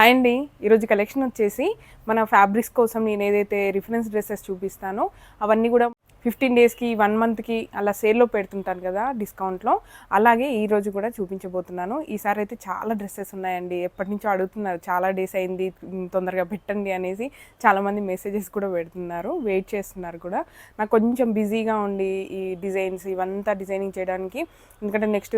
Hi అండి. ఈరోజు collection వచ్చేసి మన ఫ్యాబ్రిక్స్ కోసం నేను ఏదైతే రిఫరెన్స్ డ్రెస్సెస్ చూపిస్తానో అవన్నీ కూడా ఫిఫ్టీన్ డేస్కి వన్ మంత్కి అలా సేల్లో పెడుతుంటాను కదా డిస్కౌంట్లో. అలాగే ఈ రోజు కూడా చూపించబోతున్నాను. ఈసారి అయితే చాలా డ్రెస్సెస్ ఉన్నాయండి. ఎప్పటి నుంచో అడుగుతున్నారు చాలా డేస్ అయింది తొందరగా పెట్టండి అనేసి చాలామంది మెసేజెస్ కూడా పెడుతున్నారు వెయిట్ చేస్తున్నారు కూడా. నాకు కొంచెం బిజీగా ఉండి ఈ డిజైన్స్ ఇవంతా డిజైనింగ్ చేయడానికి ఎందుకంటే నెక్స్ట్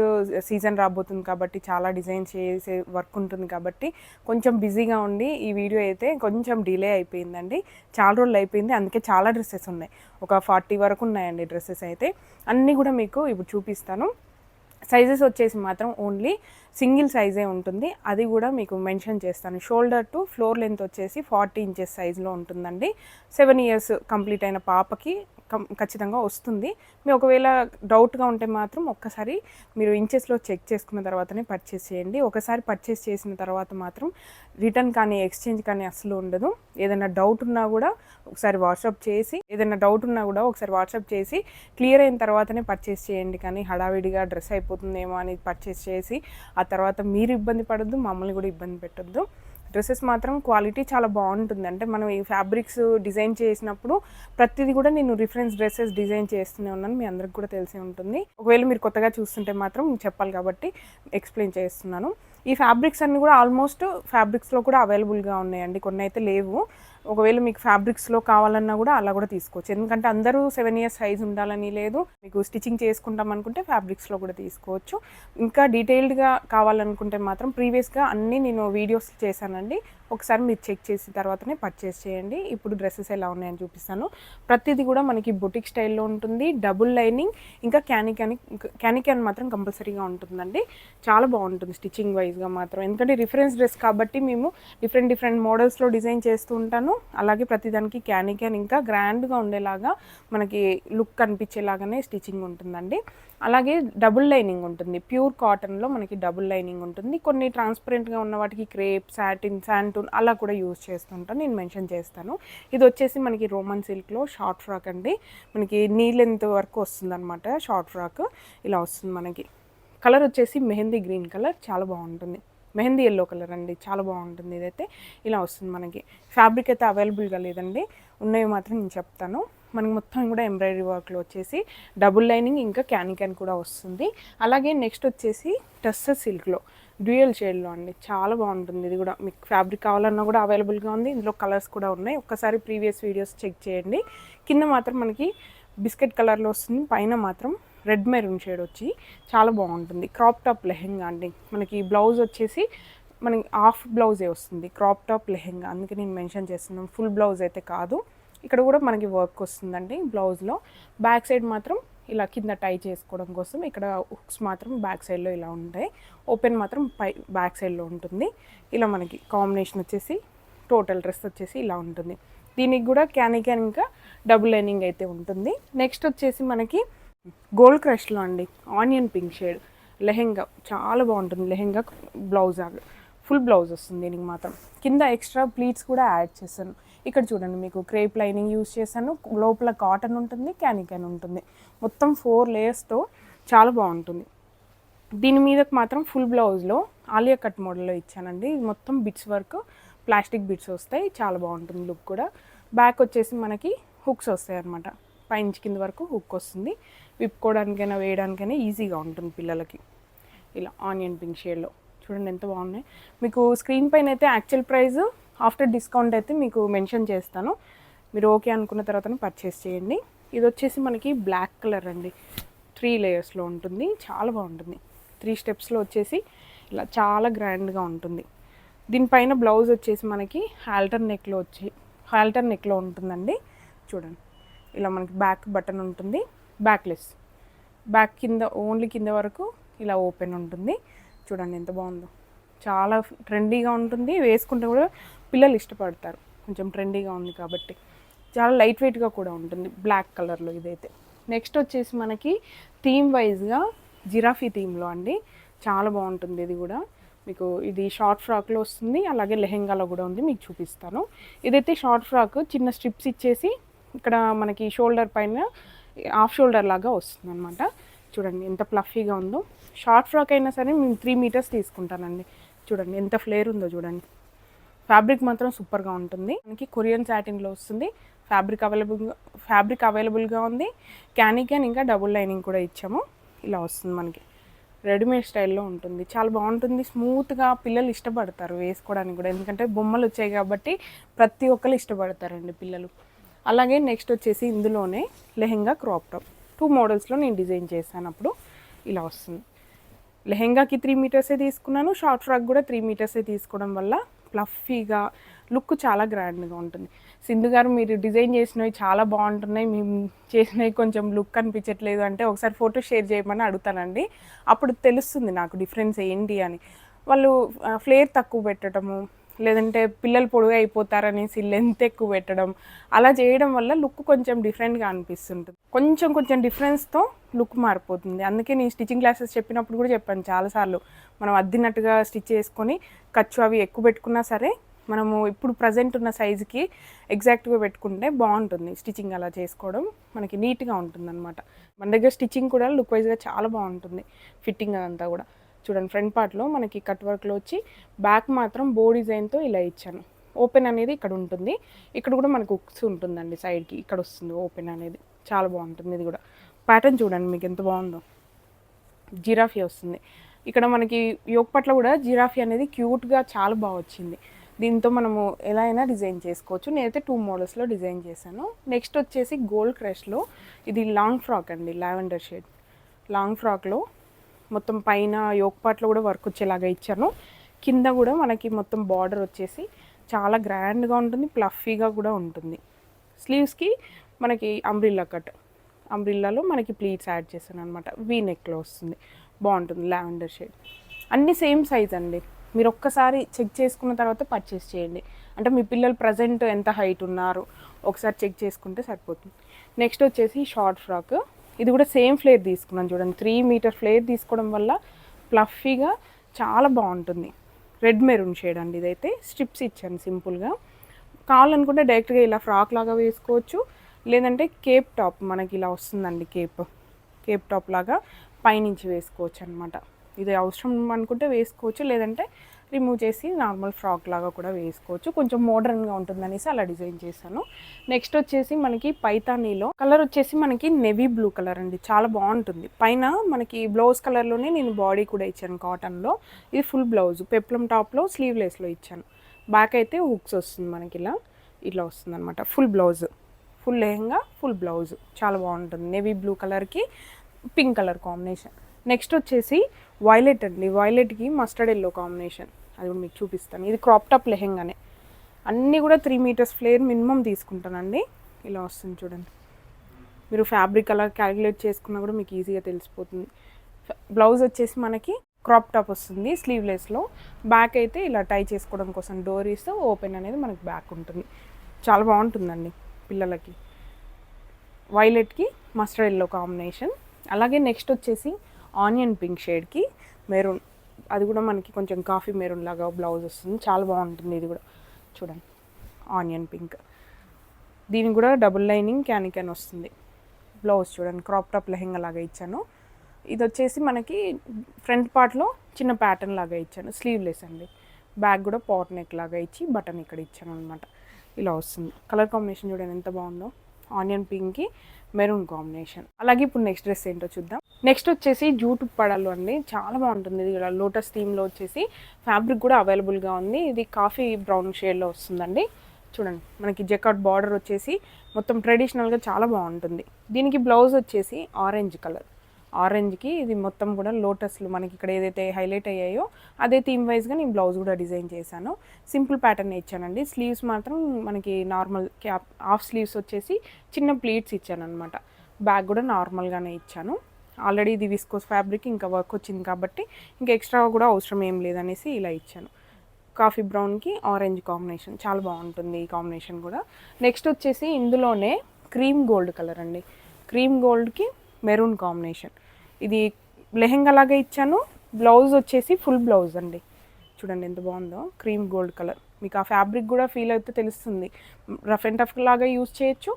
సీజన్ రాబోతుంది కాబట్టి చాలా డిజైన్ చేసే వర్క్ ఉంటుంది కాబట్టి కొంచెం బిజీగా ఉండి ఈ వీడియో అయితే కొంచెం డిలే అయిపోయిందండి. చాలా రోజులు అయిపోయింది అందుకే చాలా డ్రెస్సెస్ ఉన్నాయి. ఒక ఫార్టీ వరకు ఉన్నాయండి డ్రెస్సెస్ అయితే. అన్నీ కూడా మీకు ఇప్పుడు చూపిస్తాను. సైజెస్ వచ్చేసి మాత్రం ఓన్లీ సింగిల్ సైజే ఉంటుంది. అది కూడా మీకు మెన్షన్ చేస్తాను. షోల్డర్ టు ఫ్లోర్ లెంత్ వచ్చేసి ఫార్టీ ఇంచెస్ సైజులో ఉంటుందండి. సెవెన్ ఇయర్స్ కంప్లీట్ అయిన పాపకి ఖచ్చితంగా వస్తుంది. మీ ఒకవేళ డౌట్గా ఉంటే మాత్రం ఒక్కసారి మీరు ఇంచెస్లో చెక్ చేసుకున్న తర్వాతనే పర్చేస్ చేయండి. ఒకసారి పర్చేస్ చేసిన తర్వాత మాత్రం రిటర్న్ కానీ ఎక్స్చేంజ్ కానీ అసలు ఉండదు. ఏదైనా డౌట్ ఉన్నా కూడా ఒకసారి వాట్సాప్ చేసి ఏదైనా డౌట్ ఉన్నా కూడా ఒకసారి వాట్సాప్ చేసి క్లియర్ అయిన తర్వాతనే పర్చేస్ చేయండి. కానీ హడావిడిగా డ్రెస్ అయిపోతుందేమో అని పర్చేస్ చేసి ఆ తర్వాత మీరు ఇబ్బంది పడద్దు మమ్మల్ని కూడా ఇబ్బంది పెట్టొద్దు. డ్రెస్సెస్ మాత్రం క్వాలిటీ చాలా బాగుంటుంది. అంటే మనం ఈ ఫ్యాబ్రిక్స్ డిజైన్ చేసినప్పుడు ప్రతిదీ కూడా నేను రిఫరెన్స్ డ్రెస్సెస్ డిజైన్ చేస్తూనే ఉన్నాను. మీ అందరికి కూడా తెలిసే ఉంటుంది. ఒకవేళ మీరు కొత్తగా చూస్తుంటే మాత్రం చెప్పాలి కాబట్టి ఎక్స్ప్లెయిన్ చేస్తున్నాను. ఈ ఫ్యాబ్రిక్స్ అన్నీ కూడా ఆల్మోస్ట్ ఫ్యాబ్రిక్స్లో కూడా అవైలబుల్గా ఉన్నాయండి. కొన్ని అయితే లేవు. ఒకవేళ మీకు ఫ్యాబ్రిక్స్లో కావాలన్నా కూడా అలా కూడా తీసుకోవచ్చు. ఎందుకంటే అందరూ సెవెన్ ఇయర్స్ సైజ్ ఉండాలని లేదు. మీకు స్టిచ్చింగ్ చేసుకుంటాం అనుకుంటే ఫ్యాబ్రిక్స్లో కూడా తీసుకోవచ్చు. ఇంకా డీటెయిల్డ్గా కావాలనుకుంటే మాత్రం ప్రీవియస్గా అన్నీ నేను వీడియోస్ చేశానండి. ఒకసారి మీరు చెక్ చేసిన తర్వాతనే పర్చేస్ చేయండి. ఇప్పుడు డ్రెస్సెస్ ఎలా ఉన్నాయని చూపిస్తాను. ప్రతిదీ కూడా మనకి బొటిక్ స్టైల్లో ఉంటుంది. డబుల్ లైనింగ్ ఇంకా క్యానిక్యాన్ క్యానిక్యాన్ మాత్రం కంపల్సరీగా ఉంటుందండి. చాలా బాగుంటుంది స్టిచ్చింగ్ వైజ్గా మాత్రం. ఎందుకంటే రిఫరెన్స్ డ్రెస్ కాబట్టి మేము డిఫరెంట్ డిఫరెంట్ మోడల్స్లో డిజైన్ చేస్తూ ఉంటాను. అలాగే ప్రతిదానికి క్యానిక్యాన్ ఇంకా గ్రాండ్గా ఉండేలాగా మనకి లుక్ కనిపించేలాగానే స్టిచ్చింగ్ ఉంటుందండి. అలాగే డబుల్ లైనింగ్ ఉంటుంది. ప్యూర్ కాటన్లో మనకి డబుల్ లైనింగ్ ఉంటుంది. కొన్ని ట్రాన్స్పరెంట్గా ఉన్న వాటికి క్రేప్ సాటిన్ శాంటూన్ అలా కూడా యూజ్ చేస్తుంటాను. నేను మెన్షన్ చేస్తాను. ఇది వచ్చేసి మనకి రోమన్ సిల్క్లో షార్ట్ ఫ్రాక్ అండి. మనకి నీ లెంత్ వరకు వస్తుంది అనమాట షార్ట్ ఫ్రాక్. ఇలా వస్తుంది మనకి. కలర్ వచ్చేసి మెహందీ గ్రీన్ కలర్. చాలా బాగుంటుంది. మెహందీ ఎల్లో కలర్ అండి. చాలా బాగుంటుంది ఇదైతే. ఇలా వస్తుంది మనకి. ఫ్యాబ్రిక్ అయితే అవైలబుల్గా లేదండి. ఉన్నవి మాత్రం నేను చెప్తాను. మనకి మొత్తం కూడా ఎంబ్రాయిడరీ వర్క్లో వచ్చేసి డబుల్ లైనింగ్ ఇంకా క్యాన్ క్యాన్ కూడా వస్తుంది. అలాగే నెక్స్ట్ వచ్చేసి టస్సర్ సిల్క్లో డ్యూయల్ షేడ్లో అండి. చాలా బాగుంటుంది ఇది కూడా. మీకు ఫ్యాబ్రిక్ కావాలన్నా కూడా అవైలబుల్గా ఉంది. ఇందులో కలర్స్ కూడా ఉన్నాయి. ఒక్కసారి ప్రీవియస్ వీడియోస్ చెక్ చేయండి. కింద మాత్రం మనకి బిస్కెట్ కలర్లో వస్తుంది. పైన మాత్రం రెడ్ మెరూన్ షేడ్ వచ్చి చాలా బాగుంటుంది. క్రాప్ టాప్ లెహెంగా అండి. మనకి బ్లౌజ్ వచ్చేసి మనకి హాఫ్ బ్లౌజే వస్తుంది. Crop top lehenga. అందుకే నేను మెన్షన్ చేస్తున్నాను. ఫుల్ బ్లౌజ్ అయితే కాదు. ఇక్కడ కూడా మనకి వర్క్ వస్తుందండి బ్లౌజ్లో బ్యాక్ సైడ్ మాత్రం ఇలా కింద టై చేసుకోవడం కోసం ఇక్కడ హుక్స్ మాత్రం బ్యాక్ సైడ్లో ఇలా ఉంటాయి. ఓపెన్ మాత్రం పై బ్యాక్ సైడ్లో ఉంటుంది. ఇలా మనకి కాంబినేషన్ వచ్చేసి టోటల్ డ్రెస్ వచ్చేసి ఇలా ఉంటుంది. దీనికి కూడా క్యానీ క్యాన్ ఇంకా డబుల్ లైనింగ్ అయితే ఉంటుంది. నెక్స్ట్ వచ్చేసి మనకి గోల్డ్ క్రష్లో అండి ఆనియన్ పింక్ షేడ్ లెహెంగా చాలా బాగుంటుంది లెహెంగా బ్లౌజ్ ఫుల్ బ్లౌజ్ వస్తుంది దీనికి మాత్రం. కింద ఎక్స్ట్రా ప్లీట్స్ కూడా యాడ్ చేశాను. ఇక్కడ చూడండి మీకు క్రేప్ లైనింగ్ యూస్ చేశాను. లోపల కాటన్ ఉంటుంది క్యానికన్ ఉంటుంది. మొత్తం ఫోర్ లేయర్స్తో చాలా బాగుంటుంది. దీని మీదకి మాత్రం ఫుల్ బ్లౌజ్లో ఆలియా కట్ మోడల్లో ఇచ్చానండి. ఇది మొత్తం బిట్స్ వర్క్ ప్లాస్టిక్ బిట్స్ వస్తాయి. చాలా బాగుంటుంది లుక్ కూడా. బ్యాక్ వచ్చేసి మనకి హుక్స్ వస్తాయి అనమాట పైంచి కింద వరకు హుక్ వస్తుంది. విప్పుకోవడానికైనా వేయడానికైనా ఈజీగా ఉంటుంది పిల్లలకి. ఇలా ఆనియన్ పింక్ షేడ్లో చూడండి ఎంత బాగున్నాయి. మీకు స్క్రీన్ పైన అయితే యాక్చువల్ ప్రైస్ ఆఫ్టర్ డిస్కౌంట్ అయితే మీకు మెన్షన్ చేస్తాను. మీరు ఓకే అనుకున్న తర్వాత పర్చేస్ చేయండి. ఇది వచ్చేసి మనకి బ్లాక్ కలర్ అండి. త్రీ లేయర్స్లో ఉంటుంది. చాలా బాగుంటుంది. త్రీ స్టెప్స్లో వచ్చేసి ఇలా చాలా గ్రాండ్గా ఉంటుంది. దీనిపైన బ్లౌజ్ వచ్చేసి మనకి హాల్టర్ నెక్లో వచ్చి హాల్టర్ నెక్లో ఉంటుందండి. చూడండి. ఇలా మనకి బ్యాక్ బటన్ ఉంటుంది. బ్యాక్లెస్ బ్యాక్ కింద ఓన్లీ కింద వరకు ఇలా ఓపెన్ ఉంటుంది. చూడండి ఎంత బాగుందో. చాలా ట్రెండీగా ఉంటుంది. వేసుకుంటే కూడా పిల్లలు ఇష్టపడతారు. కొంచెం ట్రెండీగా ఉంది కాబట్టి. చాలా లైట్ వెయిట్గా కూడా ఉంటుంది. బ్లాక్ కలర్లో ఇదైతే. నెక్స్ట్ వచ్చేసి మనకి థీమ్ వైజ్గా జిరాఫీ థీమ్లో అండి. చాలా బాగుంటుంది ఇది కూడా. మీకు ఇది షార్ట్ ఫ్రాక్లో వస్తుంది. అలాగే లెహెంగాలో కూడా ఉంది. మీకు చూపిస్తాను. ఇదైతే షార్ట్ ఫ్రాక్ చిన్న స్ట్రిప్స్ ఇచ్చేసి ఇక్కడ మనకి షోల్డర్ పైన హాఫ్ షోల్డర్ లాగా వస్తుంది అనమాట చూడండి ఎంత ప్లఫీగా ఉందో. షార్ట్ ఫ్రాక్ అయినా సరే మేము త్రీ మీటర్స్ తీసుకుంటానండి. చూడండి ఎంత ఫ్లేర్ ఉందో చూడండి. ఫ్యాబ్రిక్ మాత్రం సూపర్గా ఉంటుంది. మనకి కొరియన్ సాటిన్లో వస్తుంది. ఫ్యాబ్రిక్ అవైలబుల్గా ఫ్యాబ్రిక్ అవైలబుల్గా ఉంది. క్యానికన్ ఇంకా డబుల్ లైనింగ్ కూడా ఇచ్చాము. ఇలా వస్తుంది మనకి. రెడీమేడ్ స్టైల్లో ఉంటుంది. చాలా బాగుంటుంది. స్మూత్గా పిల్లలు ఇష్టపడతారు వేసుకోవడానికి కూడా. ఎందుకంటే బొమ్మలు వచ్చాయి కాబట్టి ప్రతి ఒక్కరు ఇష్టపడతారండి పిల్లలు. అలాగే నెక్స్ట్ వచ్చేసి ఇందులోనే లెహెంగా క్రాప్ టాప్. టూ మోడల్స్లో నేను డిజైన్ చేశాను అప్పుడు. ఇలా వస్తుంది. లెహెంగాకి త్రీ మీటర్సే తీసుకున్నాను. షార్ట్ ఫ్రాక్ కూడా త్రీ మీటర్సే తీసుకోవడం వల్ల ప్లఫీగా లుక్ చాలా గ్రాండ్గా ఉంటుంది. సింధు గారు మీరు డిజైన్ చేసినవి చాలా బాగుంటున్నాయి. మేము చేసినవి కొంచెం లుక్ అనిపించట్లేదు అంటే ఒకసారి ఫోటో షేర్ చేయమని అడుగుతానండి. అప్పుడు తెలుస్తుంది నాకు డిఫరెన్స్ ఏంటి అని. వాళ్ళు ఫ్లేర్ తక్కువ పెట్టడము లేదంటే పిల్లలు పొడుగు అయిపోతారనేసి లెంత్ ఎక్కువ పెట్టడం అలా చేయడం వల్ల లుక్ కొంచెం డిఫరెంట్గా అనిపిస్తుంటుంది. కొంచెం కొంచెం డిఫరెన్స్తో లుక్ మారిపోతుంది. అందుకే నేను స్టిచ్చింగ్ క్లాసెస్ చెప్పినప్పుడు కూడా చెప్పాను చాలాసార్లు. మనం అద్దినట్టుగా స్టిచ్ చేసుకొని ఖర్చు అవి ఎక్కువ పెట్టుకున్నా సరే మనము ఇప్పుడు ప్రజెంట్ ఉన్న సైజుకి ఎగ్జాక్ట్గా పెట్టుకుంటే బాగుంటుంది స్టిచ్చింగ్ అలా చేసుకోవడం. మనకి నీట్గా ఉంటుంది అనమాట మన దగ్గర స్టిచ్చింగ్ కూడా లుక్ వైజ్గా చాలా బాగుంటుంది. ఫిట్టింగ్ అదంతా కూడా. చూడండి ఫ్రంట్ పార్ట్లో మనకి కట్ వర్క్లో వచ్చి బ్యాక్ మాత్రం బో డిజైన్తో ఇలా ఇచ్చాను. ఓపెన్ అనేది ఇక్కడ ఉంటుంది. ఇక్కడ కూడా మనకు ఉక్స్ ఉంటుందండి సైడ్కి ఇక్కడ వస్తుంది ఓపెన్ అనేది. చాలా బాగుంటుంది ఇది కూడా. ప్యాటర్న్ చూడండి మీకు ఎంత బాగుందో. జిరాఫీ వస్తుంది. ఇక్కడ మనకి యోగ పట్ల కూడా జిరాఫీ అనేది క్యూట్గా చాలా బాగా వచ్చింది. దీంతో మనము ఎలా అయినా డిజైన్ చేసుకోవచ్చు. నేనైతే టూ మోడల్స్లో డిజైన్ చేశాను. నెక్స్ట్ వచ్చేసి గోల్డ్ క్రష్లో ఇది లాంగ్ ఫ్రాక్ అండి లావెండర్ షేడ్ లాంగ్ ఫ్రాక్లో మొత్తం పైన యోగ్ పార్ట్లో కూడా వర్క్ వచ్చేలాగా ఇచ్చాను. కింద కూడా మనకి మొత్తం బార్డర్ వచ్చేసి చాలా గ్రాండ్గా ఉంటుంది ప్లఫీగా కూడా ఉంటుంది. స్లీవ్స్కి మనకి అంబ్రిల్లా కట్. అంబ్రిల్లాలో మనకి ప్లీట్స్ యాడ్ చేశాను అనమాట వీ నెక్లో వస్తుంది. బాగుంటుంది లావెండర్ షేడ్. అన్నీ సేమ్ సైజ్ అండి. మీరు ఒక్కసారి చెక్ చేసుకున్న తర్వాత పర్చేస్ చేయండి. అంటే మీ పిల్లలు ప్రజెంట్ ఎంత హైట్ ఉన్నారు ఒకసారి చెక్ చేసుకుంటే సరిపోతుంది. నెక్స్ట్ వచ్చేసి షార్ట్ ఫ్రాక్. ఇది కూడా సేమ్ ఫ్లేర్ తీసుకున్నాను చూడండి. త్రీ మీటర్ ఫ్లేర్ తీసుకోవడం వల్ల ప్లఫీగా చాలా బాగుంటుంది. రెడ్ మెరూన్ షేడ్ అండి ఇదైతే. స్ట్రిప్స్ ఇచ్చాను సింపుల్గా. కావాలనుకుంటే డైరెక్ట్గా ఇలా ఫ్రాక్ లాగా వేసుకోవచ్చు. లేదంటే కేప్ టాప్ మనకి ఇలా వస్తుందండి కేప్. కేప్ టాప్ లాగా పైనుంచి వేసుకోవచ్చు అనమాట ఇది అవసరం అనుకుంటే వేసుకోవచ్చు. లేదంటే రిమూవ్ చేసి నార్మల్ ఫ్రాక్ లాగా కూడా వేసుకోవచ్చు. కొంచెం మోడర్న్గా ఉంటుందనేసి అలా డిజైన్ చేశాను. నెక్స్ట్ వచ్చేసి మనకి పైతానీలో కలర్ వచ్చేసి మనకి నెవీ బ్లూ కలర్ అండి. చాలా బాగుంటుంది. పైన మనకి బ్లౌజ్ కలర్లోనే నేను బాడీ కూడా ఇచ్చాను కాటన్లో ఇది ఫుల్ బ్లౌజ్ పెప్లం టాప్లో స్లీవ్లెస్లో ఇచ్చాను. బ్యాక్ అయితే హుక్స్ వస్తుంది మనకి ఇలా. ఇట్లా వస్తుంది అనమాట full blouse full lehenga full blouse చాలా బాగుంటుంది. నేవీ బ్లూ కలర్కి పింక్ కలర్ కాంబినేషన్ నెక్స్ట్ వచ్చేసి వైలెట్ అండి. వైలెట్కి మస్టర్డ్ ఎల్లో కాంబినేషన్ అది కూడా మీకు చూపిస్తాను. ఇది క్రాప్ టాప్ లెహెంగానే. అన్నీ కూడా త్రీ మీటర్స్ ఫ్లేర్ మినిమం తీసుకుంటానండి. ఇలా వస్తుంది చూడండి. మీరు ఫ్యాబ్రిక్ అలా క్యాలిక్యులేట్ చేసుకున్నా కూడా మీకు ఈజీగా తెలిసిపోతుంది. బ్లౌజ్ వచ్చేసి మనకి క్రాప్ టాప్ వస్తుంది స్లీవ్లెస్లో బ్యాక్ అయితే ఇలా టై చేసుకోవడం కోసం డోర్ ఇస్తే ఓపెన్ అనేది మనకి బ్యాక్ ఉంటుంది. చాలా బాగుంటుందండి పిల్లలకి. వైలెట్కి మస్టర్డ్ ఎల్లో కాంబినేషన్ అలాగే నెక్స్ట్ వచ్చేసి ఆనియన్ పింక్ షేడ్కి మెరూన్. అది కూడా మనకి కొంచెం కాఫీ మెరూన్ లాగా బ్లౌజ్ వస్తుంది. చాలా బాగుంటుంది ఇది కూడా. చూడండి. Onion pink. దీనికి కూడా డబుల్ లైనింగ్ క్యానికన్ వస్తుంది. బ్లౌజ్ చూడండి. క్రాప్ టాప్ లెహెంగా లాగా ఇచ్చాను. ఇది వచ్చేసి మనకి ఫ్రంట్ పార్ట్లో చిన్న ప్యాటర్న్ లాగా ఇచ్చాను. స్లీవ్లెస్ అండి. బ్యాక్ కూడా పాట్ నెక్ లాగా ఇచ్చి బటన్ ఇక్కడ ఇచ్చాను అనమాట ఇలా వస్తుంది. కలర్ కాంబినేషన్ చూడండి ఎంత బాగుందో. ఆనియన్ పింక్కి మెరూన్ కాంబినేషన్. అలాగే ఇప్పుడు నెక్స్ట్ డ్రెస్ ఏంటో చూద్దాం. నెక్స్ట్ వచ్చేసి జూట్ పడలు అండి. చాలా బాగుంటుంది. ఇది లోటస్ థీమ్లో వచ్చేసి ఫ్యాబ్రిక్ కూడా అవైలబుల్గా ఉంది. ఇది కాఫీ బ్రౌన్ షేడ్లో వస్తుందండి. చూడండి. మనకి జెకాట్ బార్డర్ వచ్చేసి మొత్తం ట్రెడిషనల్గా చాలా బాగుంటుంది. దీనికి బ్లౌజ్ వచ్చేసి ఆరెంజ్ కలర్. ఆరెంజ్కి ఇది మొత్తం కూడా లోటస్లు మనకి ఇక్కడ ఏదైతే హైలైట్ అయ్యాయో అదే థీమ్ వైజ్గా నేను బ్లౌజ్ కూడా డిజైన్ చేశాను. సింపుల్ ప్యాటర్న్ ఇచ్చానండి. స్లీవ్స్ మాత్రం మనకి నార్మల్ క్యాప్ హాఫ్ స్లీవ్స్ వచ్చేసి చిన్న ప్లీట్స్ ఇచ్చాను అనమాట బ్యాగ్ కూడా నార్మల్గానే ఇచ్చాను. ఆల్రెడీ ఇది విస్కోస్ ఫ్యాబ్రిక్ ఇంకా వర్క్ వచ్చింది కాబట్టి ఇంకా ఎక్స్ట్రా కూడా అవసరం ఏం లేదనేసి ఇలా ఇచ్చాను. కాఫీ బ్రౌన్కి ఆరెంజ్ కాంబినేషన్ చాలా బాగుంటుంది ఈ కాంబినేషన్ కూడా. నెక్స్ట్ వచ్చేసి ఇందులోనే క్రీమ్ గోల్డ్ కలర్ అండి. క్రీమ్ గోల్డ్కి మెరూన్ కాంబినేషన్. ఇది లెహెంగా లాగా ఇచ్చాను. బ్లౌజ్ వచ్చేసి ఫుల్ బ్లౌజ్ అండి. చూడండి ఎంత బాగుందో. Cream gold colour. మీకు ఆ ఫ్యాబ్రిక్ కూడా ఫీల్ అయితే తెలుస్తుంది. రఫ్ అండ్ టఫ్ లాగా యూజ్ చేయొచ్చు.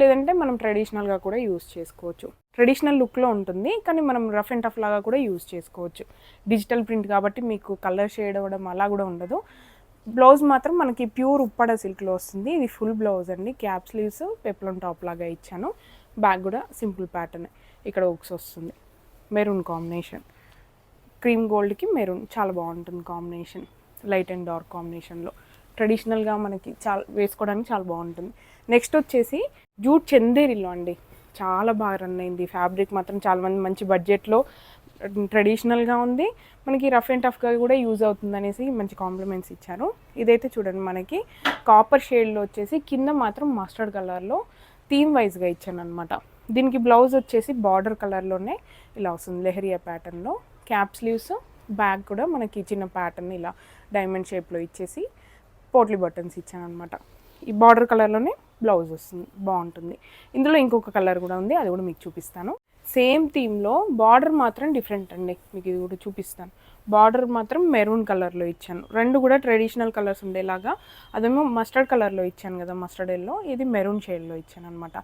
లేదంటే మనం ట్రెడిషనల్గా కూడా యూజ్ చేసుకోవచ్చు. ట్రెడిషనల్ లుక్లో ఉంటుంది. కానీ మనం రఫ్ అండ్ టఫ్ లాగా కూడా యూజ్ చేసుకోవచ్చు. డిజిటల్ ప్రింట్ కాబట్టి మీకు కలర్ షేడ్ అవ్వడం అలా కూడా ఉండదు. బ్లౌజ్ మాత్రం మనకి ప్యూర్ ఉప్పడ సిల్క్లో వస్తుంది. ఇది ఫుల్ బ్లౌజ్ అండి. క్యాప్ స్లీవ్స్ పెప్లం టాప్ లాగా ఇచ్చాను. బ్యాక్ కూడా సింపుల్ ప్యాటర్న్. ఇక్కడ ఉక్స్ వస్తుంది. మెరూన్ కాంబినేషన్ క్రీమ్ గోల్డ్కి మెరూన్ చాలా బాగుంటుంది కాంబినేషన్ లైట్ అండ్ డార్క్ కాంబినేషన్లో ట్రెడిషనల్గా మనకి చాలా వేసుకోవడానికి చాలా బాగుంటుంది. నెక్స్ట్ వచ్చేసి జూట్ చందేరిలో అండి. చాలా బాగా రన్ అయింది. ఫ్యాబ్రిక్ మాత్రం చాలామంది మంచి బడ్జెట్లో ట్రెడిషనల్గా ఉంది. మనకి రఫ్ అండ్ టఫ్గా కూడా యూజ్ అవుతుంది అనేసి మంచి కాంప్లిమెంట్స్ ఇచ్చారు. ఇదైతే చూడండి మనకి కాపర్ షేడ్లో వచ్చేసి కింద మాత్రం మస్టర్డ్ కలర్లో థీమ్ వైజ్గా ఇచ్చాను అనమాట దీనికి బ్లౌజ్ వచ్చేసి బార్డర్ కలర్లోనే ఇలా వస్తుంది. లెహరియా ప్యాటర్న్లో. క్యాప్ స్లీవ్స్ బ్యాక్ కూడా మనకి చిన్న ప్యాటర్న్ ఇలా డైమండ్ షేప్లో ఇచ్చేసి పోట్లీ బటన్స్ ఇచ్చాను అనమాట ఈ బార్డర్ కలర్లోనే బ్లౌజ్ వస్తుంది. బాగుంటుంది. ఇందులో ఇంకొక కలర్ కూడా ఉంది. అది కూడా మీకు చూపిస్తాను. సేమ్ థీమ్లో బార్డర్ మాత్రం డిఫరెంట్ అండి. మీకు ఇది కూడా చూపిస్తాను. బార్డర్ మాత్రం మెరూన్ కలర్లో ఇచ్చాను. రెండు కూడా ట్రెడిషనల్ కలర్స్ ఉండేలాగా. అదేమో మస్టర్డ్ కలర్లో ఇచ్చాను కదా మస్టర్డ్ ఎల్లో. ఇది మెరూన్ షేడ్లో ఇచ్చాను అనమాట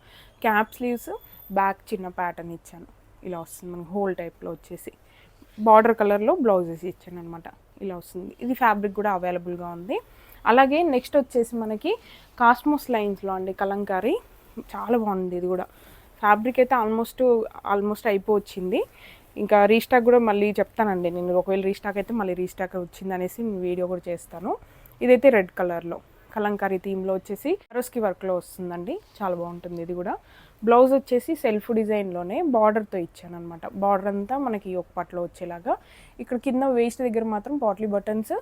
క్యాప్ స్లీవ్స్ బ్యాక్ చిన్న ప్యాటర్న్ ఇచ్చాను. ఇలా వస్తుంది. మనకి హోల్ టైప్లో వచ్చేసి బార్డర్ కలర్లో బ్లౌజెస్ ఇచ్చాను అనమాట ఇలా వస్తుంది. ఇది ఫ్యాబ్రిక్ కూడా అవైలబుల్గా ఉంది. అలాగే నెక్స్ట్ వచ్చేసి మనకి కాస్మోస్ లైన్స్లో అండి కలంకారీ. చాలా బాగుంది ఇది కూడా. ఫ్యాబ్రిక్ అయితే ఆల్మోస్ట్ ఆల్మోస్ట్ అయిపోవచ్చింది. ఇంకా రీస్టాక్ కూడా మళ్ళీ చెప్తానండి నేను. ఒకవేళ రీస్టాక్ అయితే మళ్ళీ రీస్టాక్ వచ్చింది అనేసి వీడియో కూడా చేస్తాను. ఇదైతే రెడ్ కలర్లో కలంకారీ థీమ్లో వచ్చేసి కరోస్కి వర్క్లో వస్తుందండి. చాలా బాగుంటుంది ఇది కూడా. బ్లౌజ్ వచ్చేసి సెల్ఫ్ డిజైన్లోనే బార్డర్తో ఇచ్చాను అనమాట బార్డర్ అంతా మనకి ఒక పట్లో వచ్చేలాగా. ఇక్కడ కింద వేస్ట్ దగ్గర మాత్రం పాట్లీ బటన్స్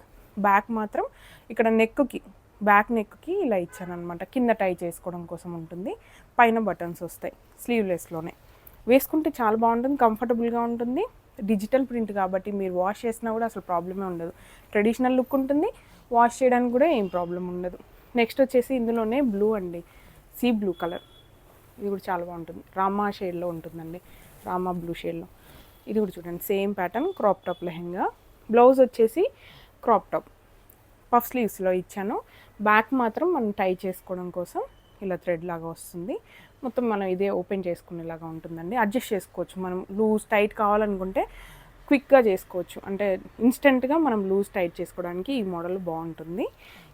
బ్యాక్ మాత్రం ఇక్కడ నెక్కి బ్యాక్ నెక్కి ఇలా ఇచ్చాను అనమాట కింద టై చేసుకోవడం కోసం ఉంటుంది. పైన బటన్స్ వస్తాయి స్లీవ్లెస్లోనే వేసుకుంటే చాలా బాగుంటుంది కంఫర్టబుల్గా ఉంటుంది. డిజిటల్ ప్రింట్ కాబట్టి మీరు వాష్ చేసినా కూడా అసలు ప్రాబ్లమే ఉండదు. ట్రెడిషనల్ లుక్ ఉంటుంది వాష్ చేయడానికి కూడా ఏం ప్రాబ్లం ఉండదు. నెక్స్ట్ వచ్చేసి ఇందులోనే బ్లూ అండి. సీ బ్లూ కలర్ ఇది కూడా చాలా బాగుంటుంది. రామా షేడ్లో ఉంటుందండి. రామా బ్లూ షేడ్లో ఇది కూడా చూడండి same pattern crop top lehenga. Blouse వచ్చేసి క్రాప్ టాప్ పఫ్ స్లీవ్స్లో ఇచ్చాను. బ్యాక్ మాత్రం మనం టై చేసుకోవడం కోసం ఇలా థ్రెడ్ లాగా వస్తుంది. మొత్తం మనం ఇదే ఓపెన్ చేసుకునేలాగా ఉంటుందండి. అడ్జస్ట్ చేసుకోవచ్చు. మనం లూజ్ టైట్ కావాలనుకుంటే క్విక్గా చేసుకోవచ్చు. అంటే ఇన్స్టెంట్గా మనం లూజ్ టైట్ చేసుకోవడానికి ఈ మోడల్ బాగుంటుంది.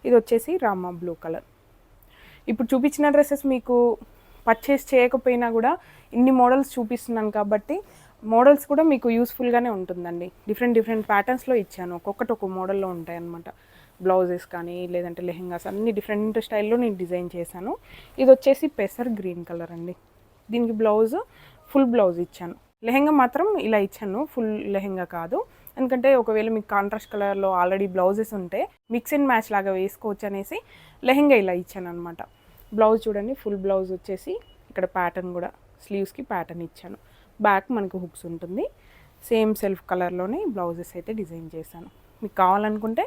ఇది వచ్చేసి రామా బ్లూ కలర్ ఇప్పుడు చూపించిన డ్రెస్సెస్ మీకు పర్చేస్ చేయకపోయినా కూడా ఇన్ని మోడల్స్ చూపిస్తున్నాను కాబట్టి మోడల్స్ కూడా మీకు యూస్ఫుల్గానే ఉంటుందండి. డిఫరెంట్ డిఫరెంట్ ప్యాటర్న్స్లో ఇచ్చాను. ఒక్కొక్కటి ఒక్కొక్క మోడల్లో ఉంటాయి అన్నమాట. బ్లౌజెస్ కానీ లేదంటే లెహెంగాస్ అన్ని డిఫరెంట్ స్టైల్లో నేను డిజైన్ చేశాను. ఇది వచ్చేసి పెసర్ గ్రీన్ కలర్ అండి. దీనికి బ్లౌజ్ ఫుల్ బ్లౌజ్ ఇచ్చాను. లెహెంగా మాత్రం ఇలా ఇచ్చాను. ఫుల్ లెహెంగా కాదు. ఎందుకంటే ఒకవేళ మీకు కాంట్రాస్ట్ కలర్లో ఆల్రెడీ బ్లౌజెస్ ఉంటే మిక్స్ అండ్ మ్యాచ్ లాగా వేసుకోవచ్చు అనేసి లెహెంగా ఇలా ఇచ్చాను అనమాట బ్లౌజ్ చూడండి ఫుల్ బ్లౌజ్ వచ్చేసి ఇక్కడ ప్యాటర్న్ కూడా స్లీవ్స్కి ప్యాటర్న్ ఇచ్చాను. బ్యాక్ మనకు హుక్స్ ఉంటుంది. సేమ్ సెల్ఫ్ కలర్లోనే బ్లౌజెస్ అయితే డిజైన్ చేశాను. మీకు కావాలనుకుంటే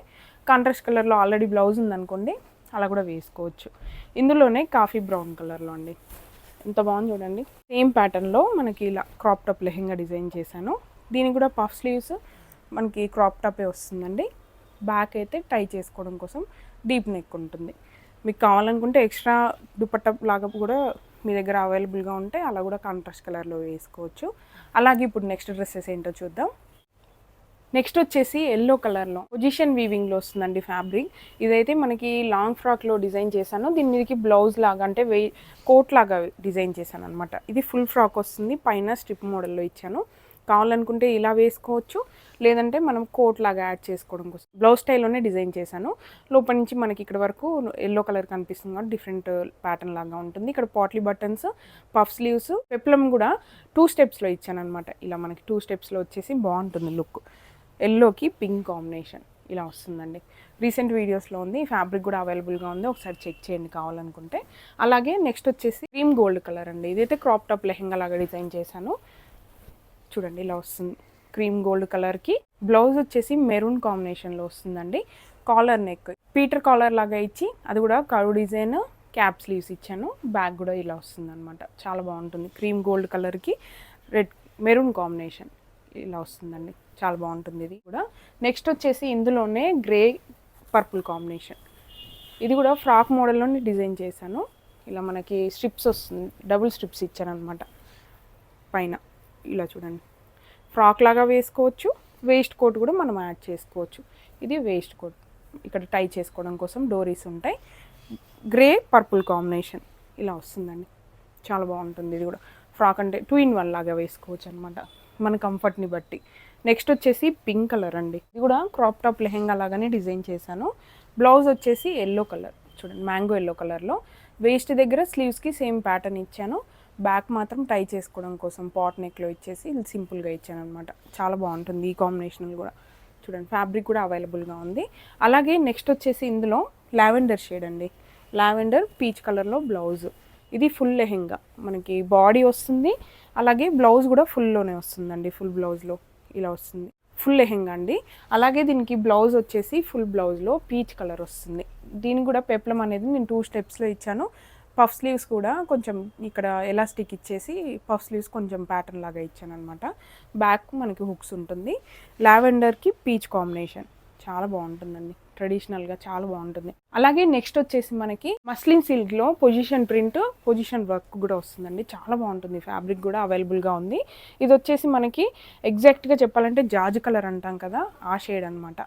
కాంట్రాస్ట్ కలర్లో ఆల్రెడీ బ్లౌజ్ ఉందనుకోండి అలా కూడా వేసుకోవచ్చు. ఇందులోనే కాఫీ బ్రౌన్ కలర్లో అండి. ఎంత బాగుంది చూడండి. సేమ్ ప్యాటర్న్లో మనకి ఇలా క్రాప్ టాప్ లెహెంగా డిజైన్ చేశాను. దీనికి కూడా పఫ్ స్లీవ్స్ మనకి క్రాప్ టాపే వస్తుందండి. బ్యాక్ అయితే టై చేసుకోవడం కోసం డీప్ నెక్ ఉంటుంది. మీకు కావాలనుకుంటే ఎక్స్ట్రా దుపట్టా లాగా కూడా మీ దగ్గర అవైలబుల్గా ఉంటే అలా కూడా కాంట్రాస్ట్ కలర్లో వేసుకోవచ్చు. అలాగే ఇప్పుడు నెక్స్ట్ డ్రెస్సెస్ ఏంటో చూద్దాం. నెక్స్ట్ వచ్చేసి ఎల్లో కలర్లో పొజిషన్ వీవింగ్లో వస్తుందండి ఫ్యాబ్రిక్ ఇదైతే మనకి లాంగ్ ఫ్రాక్లో డిజైన్ చేశాను. దీని మీదకి బ్లౌజ్ లాగా అంటే వే కోట్ లాగా డిజైన్ చేశాను అనమాట ఇది ఫుల్ ఫ్రాక్ వస్తుంది. పైన స్ట్రిప్ మోడల్లో ఇచ్చాను. కావాలనుకుంటే ఇలా వేసుకోవచ్చు. లేదంటే మనం కోట్ లాగా యాడ్ చేసుకోవడం కోసం. బ్లౌజ్ స్టైల్లోనే డిజైన్ చేశాను. లోపల నుంచి మనకి ఇక్కడ వరకు ఎల్లో కలర్ కనిపిస్తుంది కాబట్టి డిఫరెంట్ ప్యాటర్న్ లాగా ఉంటుంది. ఇక్కడ potli buttons puff sleeves peplum కూడా టూ స్టెప్స్లో ఇచ్చాను అనమాట ఇలా మనకి టూ స్టెప్స్లో వచ్చేసి బాగుంటుంది లుక్ ఎల్లోకి పింక్ కాంబినేషన్ ఇలా వస్తుందండి. రీసెంట్ వీడియోస్లో ఉంది. ఫ్యాబ్రిక్ కూడా అవైలబుల్గా ఉంది. ఒకసారి చెక్ చేయండి కావాలనుకుంటే. అలాగే నెక్స్ట్ వచ్చేసి క్రీమ్ గోల్డ్ కలర్ అండి. ఇదైతే క్రాప్ టాప్ లెహెంగా లాగా డిజైన్ చేశాను. చూడండి ఇలా వస్తుంది. క్రీమ్ గోల్డ్ కలర్కి. బ్లౌజ్ వచ్చేసి మెరూన్ కాంబినేషన్లో వస్తుందండి. Collar neck. పీటర్ కాలర్ లాగా ఇచ్చి అది కూడా కరువు డిజైన్ క్యాప్ స్లీవ్స్ ఇచ్చాను. బ్యాగ్ కూడా ఇలా వస్తుంది అనమాట చాలా బాగుంటుంది. క్రీమ్ గోల్డ్ కలర్కి రెడ్ మెరూన్ కాంబినేషన్ ఇలా వస్తుందండి. చాలా బాగుంటుంది ఇది కూడా. నెక్స్ట్ వచ్చేసి ఇందులోనే గ్రే పర్పుల్ కాంబినేషన్. ఇది కూడా ఫ్రాక్ మోడల్లోనే డిజైన్ చేశాను. ఇలా మనకి స్ట్రిప్స్ వస్తుంది. డబుల్ స్ట్రిప్స్ ఇచ్చాను అనమాట పైన. ఇలా చూడండి. ఫ్రాక్ లాగా వేసుకోవచ్చు. వేస్ట్ కోట్ కూడా మనం యాడ్ చేసుకోవచ్చు. ఇది వేస్ట్ కోట్. ఇక్కడ టై చేసుకోవడం కోసం డోరీస్ ఉంటాయి. గ్రే పర్పుల్ కాంబినేషన్ ఇలా వస్తుందండి. చాలా బాగుంటుంది ఇది కూడా. ఫ్రాక్ అంటే టూ ఇన్ వన్ లాగా వేసుకోవచ్చు అనమాట మన కంఫర్ట్ని బట్టి. నెక్స్ట్ వచ్చేసి పింక్ కలర్ అండి. ఇది కూడా క్రాప్ టాప్ లెహెంగా లాగానే డిజైన్ చేశాను. బ్లౌజ్ వచ్చేసి ఎల్లో కలర్. చూడండి మ్యాంగో ఎల్లో కలర్లో. వేస్ట్ దగ్గర స్లీవ్స్కి సేమ్ ప్యాటర్న్ ఇచ్చాను. బ్యాక్ మాత్రం టై చేసుకోవడం కోసం పాట్ నెక్లో ఇచ్చేసి సింపుల్గా ఇచ్చాను అనమాట చాలా బాగుంటుంది ఈ కాంబినేషన్ కూడా. చూడండి ఫ్యాబ్రిక్ కూడా అవైలబుల్గా ఉంది. అలాగే నెక్స్ట్ వచ్చేసి ఇందులో లావెండర్ షేడ్ అండి. లావెండర్ పీచ్ కలర్లో బ్లౌజ్. ఇది ఫుల్ లెహెంగా. మనకి బాడీ వస్తుంది అలాగే బ్లౌజ్ కూడా ఫుల్లోనే వస్తుందండి ఫుల్ బ్లౌజ్లో ఇలా వస్తుంది. ఫుల్ లెహెంగా అండి. అలాగే దీనికి బ్లౌజ్ వచ్చేసి ఫుల్ బ్లౌజ్లో పీచ్ కలర్ వస్తుంది. దీని కూడా పెప్లం అనేది నేను టూ స్టెప్స్లో ఇచ్చాను. పఫ్ స్లీవ్స్ కూడా కొంచెం ఇక్కడ ఎలాస్టిక్ ఇచ్చేసి పఫ్ స్లీవ్స్ కొంచెం ప్యాటర్న్ లాగా ఇచ్చాను అనమాట బ్యాక్ మనకి హుక్స్ ఉంటుంది. లావెండర్కి పీచ్ కాంబినేషన్ చాలా బాగుంటుందండి. ట్రెడిషనల్గా చాలా బాగుంటుంది. అలాగే నెక్స్ట్ వచ్చేసి మనకి మస్లిన్ సిల్క్లో పొజిషన్ ప్రింట్ పొజిషన్ వర్క్ కూడా వస్తుందండి. చాలా బాగుంటుంది. ఫ్యాబ్రిక్ కూడా అవైలబుల్గా ఉంది. ఇది వచ్చేసి మనకి ఎగ్జాక్ట్గా చెప్పాలంటే జాజ్ కలర్ అంటాం కదా ఆ షేడ్ అనమాట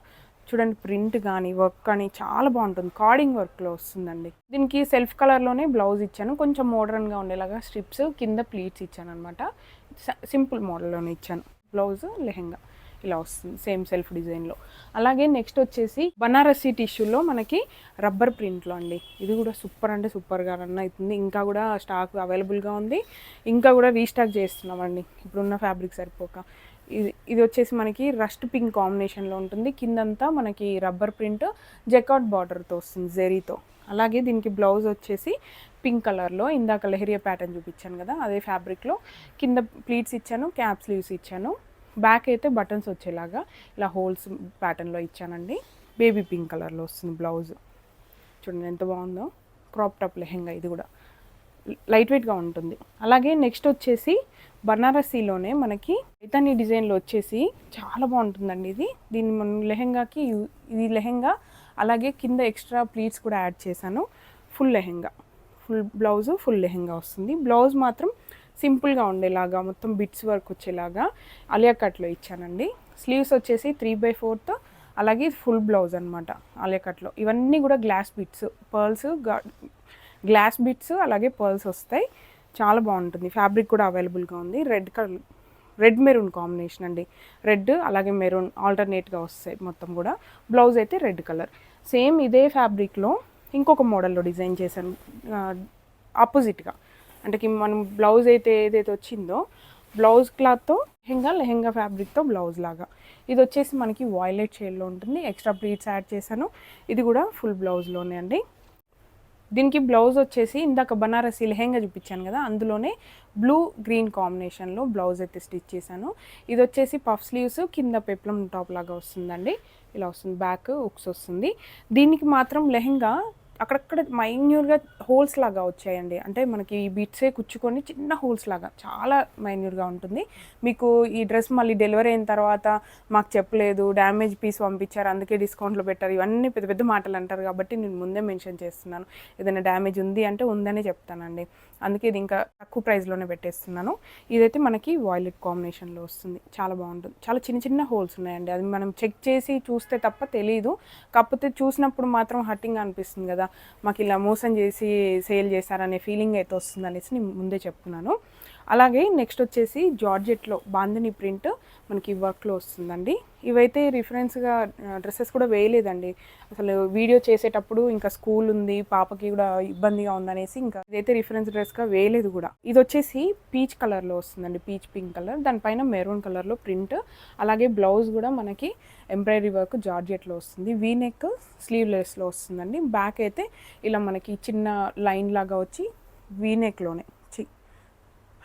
చూడండి ప్రింట్ కానీ వర్క్ కానీ చాలా బాగుంటుంది. కార్డింగ్ వర్క్లో వస్తుందండి. దీనికి సెల్ఫ్ కలర్లోనే బ్లౌజ్ ఇచ్చాను. కొంచెం మోడర్న్గా ఉండేలాగా స్ట్రిప్స్ కింద ప్లీట్స్ ఇచ్చాను అనమాట సింపుల్ మోడల్లోనే ఇచ్చాను. బ్లౌజ్ లెహెంగా ఇలా వస్తుంది. సేమ్ సెల్ఫ్ డిజైన్లో అలాగే నెక్స్ట్ వచ్చేసి బనారసి టిష్యూలో మనకి రబ్బర్ ప్రింట్లో అండి. ఇది కూడా సూపర్ అంటే సూపర్గా రన్ అవుతుంది. ఇంకా కూడా స్టాక్ అవైలబుల్గా ఉంది. ఇంకా కూడా రీస్టాక్ చేస్తున్నామండి. ఇప్పుడున్న ఫ్యాబ్రిక్ సరిపోక. ఇది ఇది వచ్చేసి మనకి రస్ట్ పింక్ కాంబినేషన్లో ఉంటుంది. కిందంతా మనకి రబ్బర్ ప్రింట్ జెకాట్ బార్డర్తో వస్తుంది జెరీతో అలాగే దీనికి బ్లౌజ్ వచ్చేసి పింక్ కలర్లో ఇందాక లెహరియా ప్యాటర్న్ చూపించాను కదా అదే ఫ్యాబ్రిక్లో కింద ప్లీట్స్ ఇచ్చాను క్యాప్ స్లీవ్స్ ఇచ్చాను. బ్యాక్ అయితే బటన్స్ వచ్చేలాగా ఇలా హోల్స్ ప్యాటర్న్లో ఇచ్చానండి. బేబీ పింక్ కలర్లో వస్తుంది బ్లౌజ్ చూడండి ఎంత బాగుందో. క్రాప్ టాప్ లెహెంగా ఇది కూడా. లైట్ వెయిట్గా ఉంటుంది. అలాగే నెక్స్ట్ వచ్చేసి బనారసీలోనే మనకి ఇతని డిజైన్లో వచ్చేసి చాలా బాగుంటుందండి ఇది. దీన్ని మనం లెహెంగాకి ఇది లెహెంగా అలాగే కింద ఎక్స్ట్రా ప్లీట్స్ కూడా యాడ్ చేశాను. Full lehenga. Full blouse full lehenga వస్తుంది. బ్లౌజ్ మాత్రం సింపుల్గా ఉండేలాగా మొత్తం బిట్స్ వర్క్ వచ్చేలాగా అలియా కట్లో ఇచ్చానండి. స్లీవ్స్ వచ్చేసి త్రీ బై ఫోర్త్ అలాగే ఫుల్ బ్లౌజ్ అనమాట అలియా కట్లో ఇవన్నీ కూడా glass bits pearls glass bits అలాగే పర్ల్స్ వస్తాయి. చాలా బాగుంటుంది. ఫ్యాబ్రిక్ కూడా అవైలబుల్గా ఉంది. Red colour red maroon combination అండి. రెడ్ అలాగే మెరూన్ ఆల్టర్నేట్గా వస్తాయి మొత్తం కూడా. బ్లౌజ్ అయితే రెడ్ కలర్. సేమ్ ఇదే ఫ్యాబ్రిక్లో ఇంకొక మోడల్లో డిజైన్ చేశాను. ఆపోజిట్గా. అంటే మనం బ్లౌజ్ అయితే ఏదైతే వచ్చిందో బ్లౌజ్ క్లాత్తో లెహెంగా లెహెంగా ఫ్యాబ్రిక్తో బ్లౌజ్ లాగా. ఇది వచ్చేసి మనకి వాయిలెట్ షేడ్లో ఉంటుంది. ఎక్స్ట్రా ప్లీట్స్ యాడ్ చేశాను. ఇది కూడా ఫుల్ బ్లౌజ్లోనే అండి. దీనికి బ్లౌజ్ వచ్చేసి ఇందాక బనారసి లెహెంగా చూపించాను కదా అందులోనే బ్లూ గ్రీన్ కాంబినేషన్లో బ్లౌజ్ అయితే స్టిచ్ చేశాను. ఇది వచ్చేసి పఫ్ స్లీవ్స్ కింద పెప్లం టాప్ లాగా వస్తుందండి. ఇలా వస్తుంది బ్యాక్ ఉక్స్ వస్తుంది. దీనికి మాత్రం లెహెంగా అక్కడక్కడ మైన్యూర్గా హోల్స్ లాగా వచ్చాయండి. అంటే మనకి ఈ బిట్సే కుచ్చుకొని చిన్న హోల్స్ లాగా చాలా మైన్యూర్గా ఉంటుంది. మీకు ఈ డ్రెస్ మళ్ళీ డెలివరీ అయిన తర్వాత మాకు చెప్పలేదు డ్యామేజ్ పీస్ పంపించారు అందుకే డిస్కౌంట్లో పెట్టారు. ఇవన్నీ పెద్ద పెద్ద మాటలు అంటారు కాబట్టి నేను ముందే మెన్షన్ చేస్తున్నాను. ఏదైనా డ్యామేజ్ ఉంది అంటే ఉందనే చెప్తానండి. అందుకే ఇది ఇంకా తక్కువ ప్రైస్లోనే పెట్టేస్తున్నాను. ఇదైతే మనకి వాయిలెట్ కాంబినేషన్లో వస్తుంది. చాలా బాగుంటుంది. చాలా చిన్న చిన్న హోల్స్ ఉన్నాయండి. అది మనం చెక్ చేసి చూస్తే తప్ప తెలియదు కాకపోతే చూసినప్పుడు మాత్రం హట్టింగ్ అనిపిస్తుంది కదా. మాకు ఇలా మోసం చేసి సేల్ చేశారనే ఫీలింగ్ అయితే వస్తుంది అనేసి నేను ముందే చెప్తున్నాను. అలాగే నెక్స్ట్ వచ్చేసి జార్జెట్లో బాందిని ప్రింట్ మనకి వర్క్లో వస్తుందండి. ఇవైతే రిఫరెన్స్గా డ్రెస్సెస్ కూడా వేయలేదండి. అసలు వీడియో చేసేటప్పుడు ఇంకా స్కూల్ ఉంది పాపకి కూడా ఇబ్బందిగా ఉందనేసి ఇంకా ఇదైతే రిఫరెన్స్ డ్రెస్గా వేయలేదు కూడా. ఇది వచ్చేసి పీచ్ కలర్లో వస్తుందండి పీచ్ పింక్ కలర్. దానిపైన మెరూన్ కలర్లో ప్రింట్. అలాగే బ్లౌజ్ కూడా మనకి ఎంబ్రాయిడరీ వర్క్ జార్జెట్లో వస్తుంది. వీ నెక్ స్లీవ్లెస్లో వస్తుందండి. బ్యాక్ అయితే ఇలా మనకి చిన్న లైన్ లాగా వచ్చి వీ నెక్లోనే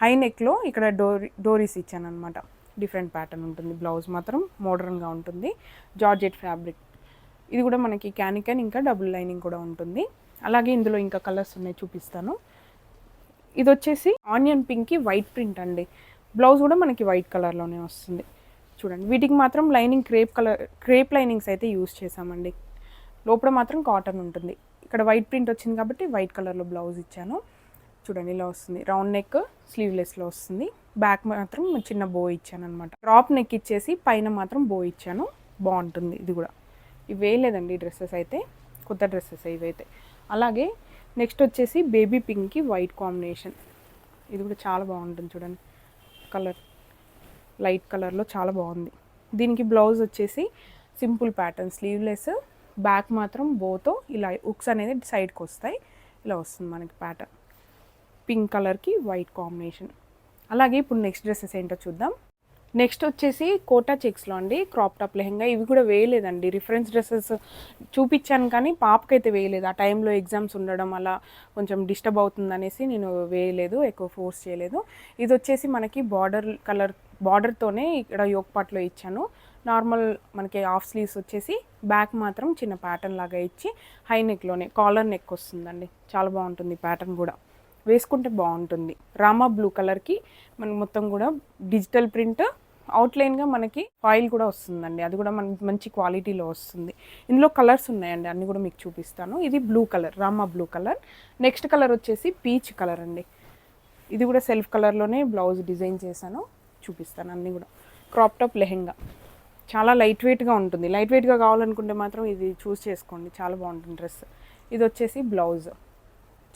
హై నెక్లో ఇక్కడ డోరీ డోరీస్ ఇచ్చాను అనమాట డిఫరెంట్ ప్యాటర్న్ ఉంటుంది. బ్లౌజ్ మాత్రం మోడర్న్గా ఉంటుంది. Georgette fabric. ఇది కూడా మనకి క్యానికన్ ఇంకా డబుల్ లైనింగ్ కూడా ఉంటుంది. అలాగే ఇందులో ఇంకా కలర్స్ ఉన్నాయి చూపిస్తాను. ఇది వచ్చేసి ఆనియన్ పింక్కి వైట్ ప్రింట్ అండి. బ్లౌజ్ కూడా మనకి వైట్ కలర్లోనే వస్తుంది. చూడండి. వీటికి మాత్రం lining crepe colour crepe linings అయితే యూస్ చేసామండి లోపల మాత్రం కాటన్ ఉంటుంది. ఇక్కడ వైట్ ప్రింట్ వచ్చింది కాబట్టి వైట్ కలర్లో బ్లౌజ్ ఇచ్చాను. చూడండి ఇలా వస్తుంది. రౌండ్ నెక్ స్లీవ్లెస్లో వస్తుంది. బ్యాక్ మాత్రం చిన్న బో ఇచ్చాను అనమాట క్రాప్ నెక్ ఇచ్చేసి పైన మాత్రం బో ఇచ్చాను. బాగుంటుంది ఇది కూడా. ఇవి వేయలేదండి డ్రెస్సెస్ అయితే. కొత్త డ్రెస్సెస్ ఇవైతే. అలాగే నెక్స్ట్ వచ్చేసి బేబీ పింక్కి వైట్ కాంబినేషన్. ఇది కూడా చాలా బాగుంటుంది చూడండి. కలర్ లైట్ కలర్లో చాలా బాగుంది. దీనికి బ్లౌజ్ వచ్చేసి సింపుల్ ప్యాటర్న్ స్లీవ్లెస్. బ్యాక్ మాత్రం బోతో ఇలా ఉక్స్ అనేది సైడ్కి వస్తాయి. ఇలా వస్తుంది మనకి ప్యాటర్న్. పింక్ కలర్కి వైట్ కాంబినేషన్. అలాగే ఇప్పుడు నెక్స్ట్ డ్రెస్సెస్ ఏంటో చూద్దాం. నెక్స్ట్ వచ్చేసి కోటా చెక్స్లో అండి క్రాప్ టాప్ లెహంగా. ఇవి కూడా వేయలేదండి. రిఫరెన్స్ డ్రెస్సెస్ చూపించాను కానీ పాపకైతే వేయలేదు. ఆ టైంలో ఎగ్జామ్స్ ఉండడం అలా కొంచెం డిస్టర్బ్ అవుతుంది అనేసి నేను వేయలేదు ఎక్కువ ఫోర్స్ చేయలేదు. ఇది వచ్చేసి మనకి బార్డర్ కలర్ బార్డర్తోనే ఇక్కడ యోగపాట్లో ఇచ్చాను. నార్మల్ మనకి హాఫ్ స్లీవ్స్ వచ్చేసి బ్యాక్ మాత్రం చిన్న ప్యాటర్న్ లాగా ఇచ్చి హై నెక్లోనే కాలర్ నెక్ వస్తుందండి. చాలా బాగుంటుంది ప్యాటర్న్ కూడా. వేసుకుంటే బాగుంటుంది. రామా బ్లూ కలర్కి మనం మొత్తం కూడా డిజిటల్ ప్రింట్ అవుట్లైన్గా మనకి ఫాయిల్ కూడా వస్తుందండి. అది కూడా మన మంచి క్వాలిటీలో వస్తుంది. ఇందులో కలర్స్ ఉన్నాయండి అన్నీ కూడా మీకు చూపిస్తాను. ఇది blue colour Rama blue colour. Next colour వచ్చేసి పీచ్ కలర్ అండి. ఇది కూడా సెల్ఫ్ కలర్లోనే బ్లౌజ్ డిజైన్ చేశాను చూపిస్తాను అన్నీ కూడా. Crop top lehenga. చాలా లైట్ వెయిట్గా ఉంటుంది. లైట్ వెయిట్గా కావాలనుకుంటే మాత్రం ఇది చూస్ చేసుకోండి. చాలా బాగుంటుంది డ్రెస్. ఇది వచ్చేసి బ్లౌజ్.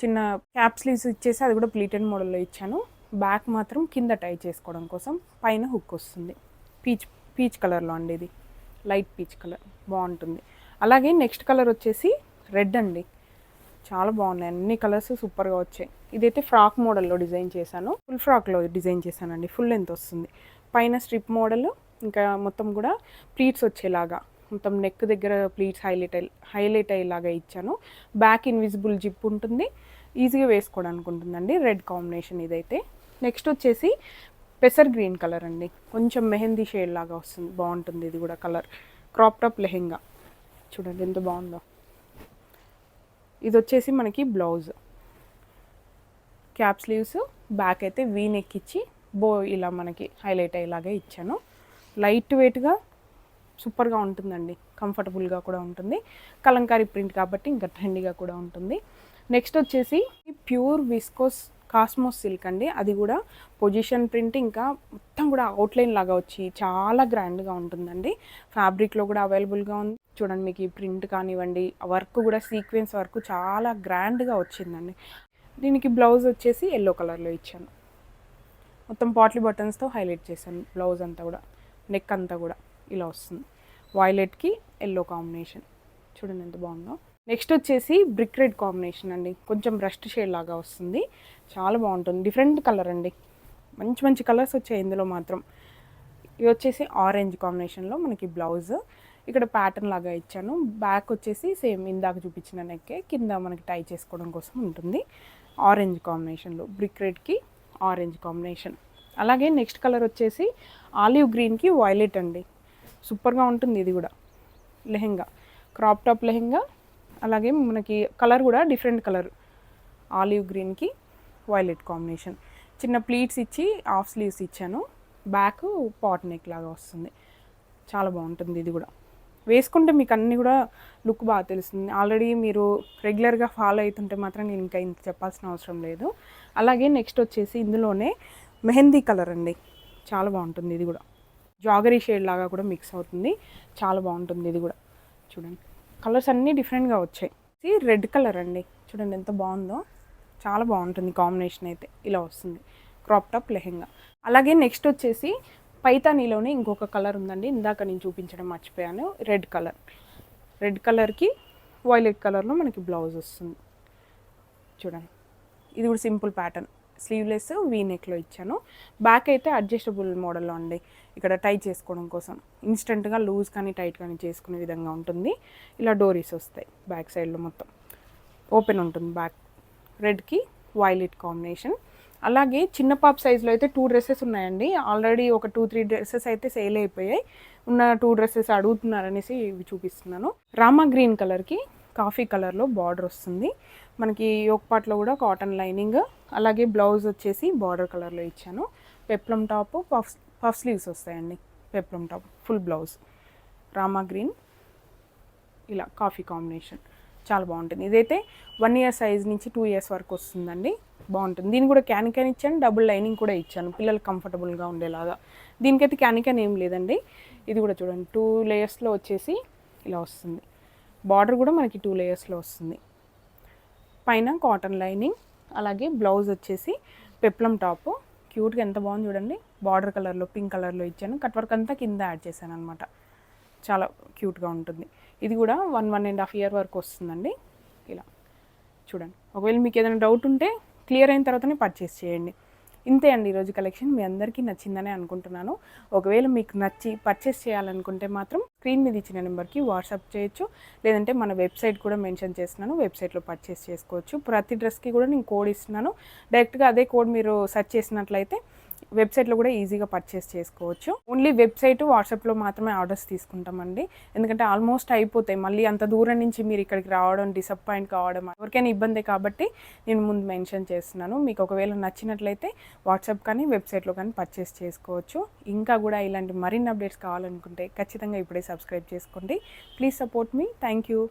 చిన్న క్యాప్ స్లీవ్స్ ఇచ్చేసి అది కూడా ప్లీటెడ్ మోడల్లో ఇచ్చాను. బ్యాక్ మాత్రం కింద టై చేసుకోవడం కోసం పైన హుక్ వస్తుంది. పీచ్ పీచ్ కలర్లో అండి ఇది. Light peach colour. బాగుంటుంది. అలాగే నెక్స్ట్ కలర్ వచ్చేసి రెడ్ అండి. చాలా బాగున్నాయి. అన్ని కలర్స్ సూపర్గా వచ్చాయి. ఇదైతే ఫ్రాక్ మోడల్లో డిజైన్ చేశాను. ఫుల్ ఫ్రాక్లో డిజైన్ చేశానండి. ఫుల్ లెంత్ వస్తుంది. పైన స్ట్రిప్ మోడల్ ఇంకా మొత్తం కూడా ప్లీట్స్ వచ్చేలాగా. మొత్తం నెక్ దగ్గర ప్లీట్స్ హైలైట్ అయ్యి హైలైట్ అయ్యేలాగా ఇచ్చాను. బ్యాక్ ఇన్విజిబుల్ జిప్ ఉంటుంది. ఈజీగా వేసుకోవడానికి ఉంటుందండి రెడ్ కాంబినేషన్ ఇదైతే. నెక్స్ట్ వచ్చేసి పెసర్ గ్రీన్ కలర్ అండి. కొంచెం మెహందీ షేడ్ లాగా వస్తుంది. బాగుంటుంది ఇది కూడా కలర్ క్రాప్ టాప్ లెహెంగా చూడండి ఎంత బాగుందో. ఇది వచ్చేసి మనకి బ్లౌజ్ క్యాప్ స్లీవ్స్ బ్యాక్ అయితే వీ నెక్ ఇచ్చి బో ఇలా మనకి హైలైట్ అయ్యేలాగా ఇచ్చాను. లైట్ వెయిట్గా సూపర్గా ఉంటుందండి. కంఫర్టబుల్గా కూడా ఉంటుంది. కలంకారీ ప్రింట్ కాబట్టి ఇంకా ట్రెండీగా కూడా ఉంటుంది. నెక్స్ట్ వచ్చేసి ప్యూర్ విస్కోస్ కాస్మోస్ సిల్క్ అండి. అది కూడా పొజిషన్ ప్రింట్ ఇంకా మొత్తం కూడా అవుట్లైన్ లాగా వచ్చి చాలా గ్రాండ్గా ఉంటుందండి. ఫ్యాబ్రిక్లో కూడా అవైలబుల్గా ఉంది. చూడండి మీకు ఈ ప్రింట్ కానివ్వండి వర్క్ కూడా సీక్వెన్స్ వర్క్ చాలా గ్రాండ్గా వచ్చిందండి. దీనికి బ్లౌజ్ వచ్చేసి ఎల్లో కలర్లో ఇచ్చాను. మొత్తం పాట్లీ బటన్స్తో హైలైట్ చేశాను బ్లౌజ్ అంతా కూడా నెక్ అంతా కూడా ఇలా వస్తుంది. వాయిలెట్కి ఎల్లో కాంబినేషన్ చూడండి ఎంత బాగుందో. నెక్స్ట్ వచ్చేసి బ్రిక్ రెడ్ కాంబినేషన్ అండి. కొంచెం బ్రస్ట్ షేడ్ లాగా వస్తుంది. చాలా బాగుంటుంది. డిఫరెంట్ కలర్ అండి. మంచి మంచి కలర్స్ వచ్చాయి ఇందులో మాత్రం. ఇది వచ్చేసి ఆరెంజ్ కాంబినేషన్లో మనకి బ్లౌజ్. ఇక్కడ ప్యాటర్న్ లాగా ఇచ్చాను. బ్యాక్ వచ్చేసి సేమ్ ఇందాక చూపించిన నెక్కే. కింద మనకి టై చేసుకోవడం కోసం ఉంటుంది. ఆరెంజ్ కాంబినేషన్లో బ్రిక్ రెడ్కి ఆరెంజ్ కాంబినేషన్. అలాగే నెక్స్ట్ కలర్ వచ్చేసి ఆలివ్ గ్రీన్కి వైలెట్ అండి. సూపర్గా ఉంటుంది ఇది కూడా. లెహెంగా. Crop top lehenga. అలాగే మనకి కలర్ కూడా డిఫరెంట్ కలర్. ఆలివ్ గ్రీన్కి వైలెట్ కాంబినేషన్. చిన్న ప్లీట్స్ ఇచ్చి హాఫ్ స్లీవ్స్ ఇచ్చాను. బ్యాక్ పాట్ నెక్ లాగా వస్తుంది. చాలా బాగుంటుంది ఇది కూడా. వేసుకుంటే మీకు అన్నీ కూడా లుక్ బాగా తెలుస్తుంది. ఆల్రెడీ మీరు రెగ్యులర్గా ఫాలో అవుతుంటే మాత్రం నేను ఇంకా ఇంత చెప్పాల్సిన అవసరం లేదు. అలాగే నెక్స్ట్ వచ్చేసి ఇందులోనే మెహందీ కలర్ అండి. చాలా బాగుంటుంది ఇది కూడా. జాగరీ షేడ్ లాగా కూడా మిక్స్ అవుతుంది. చాలా బాగుంటుంది ఇది కూడా. చూడండి. కలర్స్ అన్నీ డిఫరెంట్గా వచ్చాయి. ఇది రెడ్ కలర్ అండి. చూడండి ఎంత బాగుందో. చాలా బాగుంటుంది కాంబినేషన్ అయితే ఇలా వస్తుంది. Crop top lehenga. అలాగే నెక్స్ట్ వచ్చేసి పైతానీలోనే ఇంకొక కలర్ ఉందండి. ఇందాక నేను చూపించడం మర్చిపోయాను. Red colour. రెడ్ కలర్కి వైలెట్ కలర్లో మనకి బ్లౌజ్ వస్తుంది. చూడండి. ఇది కూడా సింపుల్ ప్యాటర్న్. స్లీవ్లెస్ వీ నెక్లో ఇచ్చాను. బ్యాక్ అయితే అడ్జస్టబుల్ మోడల్లో అండి. ఇక్కడ టై చేసుకోవడం కోసం. ఇన్స్టెంట్గా లూజ్ కానీ టైట్ కానీ చేసుకునే విధంగా ఉంటుంది. ఇలా డోరీస్ వస్తాయి బ్యాక్ సైడ్లో మొత్తం. ఓపెన్ ఉంటుంది బ్యాక్ రెడ్కి వైలెట్ కాంబినేషన్ అలాగే చిన్న పాప్ సైజులో అయితే టూ డ్రెస్సెస్ ఉన్నాయండి. ఆల్రెడీ ఒక టూ త్రీ డ్రెస్సెస్ అయితే సేల్ అయిపోయాయి. ఉన్న టూ డ్రెస్సెస్ అడుగుతున్నారనేసి ఇవి చూపిస్తున్నాను. రామా గ్రీన్ కలర్కి కాఫీ కలర్లో బార్డర్ వస్తుంది. మనకి యోక్ పాట్లో కూడా కాటన్ లైనింగ్ అలాగే బ్లౌజ్ వచ్చేసి బార్డర్ కలర్లో ఇచ్చాను. Peplum top puff puff sleeves వస్తాయండి peplum top full blouse. Rama green ఇలా కాఫీ కాంబినేషన్. చాలా బాగుంటుంది. ఇదైతే వన్ ఇయర్ సైజ్ నుంచి టూ ఇయర్స్ వరకు వస్తుందండి. బాగుంటుంది. దీన్ని కూడా క్యానికన్ ఇచ్చాను డబుల్ లైనింగ్ కూడా ఇచ్చాను పిల్లలు కంఫర్టబుల్గా ఉండేలాగా. దీనికైతే క్యానికన్ ఏం లేదండి. ఇది కూడా చూడండి టూ లేయర్స్లో వచ్చేసి ఇలా వస్తుంది. బార్డర్ కూడా మనకి టూ లేయర్స్లో వస్తుంది. పైన కాటన్ లైనింగ్ అలాగే బ్లౌజ్ వచ్చేసి పెప్లం టాప్. క్యూట్గా ఎంత బాగుంది చూడండి. బార్డర్ కలర్లో పింక్ కలర్లో ఇచ్చాను. కట్ వర్క్ అంతా కింద యాడ్ చేశాను అనమాట చాలా క్యూట్గా ఉంటుంది. ఇది కూడా one one and half year వరకు వస్తుందండి. ఇలా చూడండి. ఒకవేళ మీకు ఏదైనా డౌట్ ఉంటే క్లియర్ అయిన తర్వాతనే పర్చేస్ చేయండి. ఇంతే అండి ఈరోజు కలెక్షన్. మీ అందరికీ నచ్చిందని అనుకుంటున్నాను. ఒకవేళ మీకు నచ్చి పర్చేస్ చేయాలనుకుంటే మాత్రం స్క్రీన్ మీద ఇచ్చిన నెంబర్కి వాట్సాప్ చేయొచ్చు. లేదంటే మన వెబ్సైట్ కూడా మెన్షన్ చేస్తున్నాను. వెబ్సైట్లో పర్చేస్ చేసుకోవచ్చు. ప్రతి డ్రెస్కి కూడా నేను కోడ్ ఇస్తున్నాను. డైరెక్ట్గా అదే కోడ్ మీరు సెర్చ్ చేసినట్లయితే వెబ్సైట్లో కూడా ఈజీగా పర్చేస్ చేసుకోవచ్చు. ఓన్లీ వెబ్సైట్ వాట్సాప్లో మాత్రమే ఆర్డర్స్ తీసుకుంటామండి. ఎందుకంటే ఆల్మోస్ట్ అయిపోతాయి. మళ్ళీ అంత దూరం నుంచి మీరు ఇక్కడికి రావడం డిసప్పాయింట్ కావడం ఎవరికైనా ఇబ్బంది కాబట్టి నేను ముందు మెన్షన్ చేస్తున్నాను. మీకు ఒకవేళ నచ్చినట్లయితే వాట్సాప్ కానీ వెబ్సైట్లో కానీ పర్చేస్ చేసుకోవచ్చు. ఇంకా కూడా ఇలాంటి మరిన్ని అప్డేట్స్ కావాలనుకుంటే ఖచ్చితంగా ఇప్పుడే సబ్స్క్రైబ్ చేసుకోండి. Please support me. Thank you.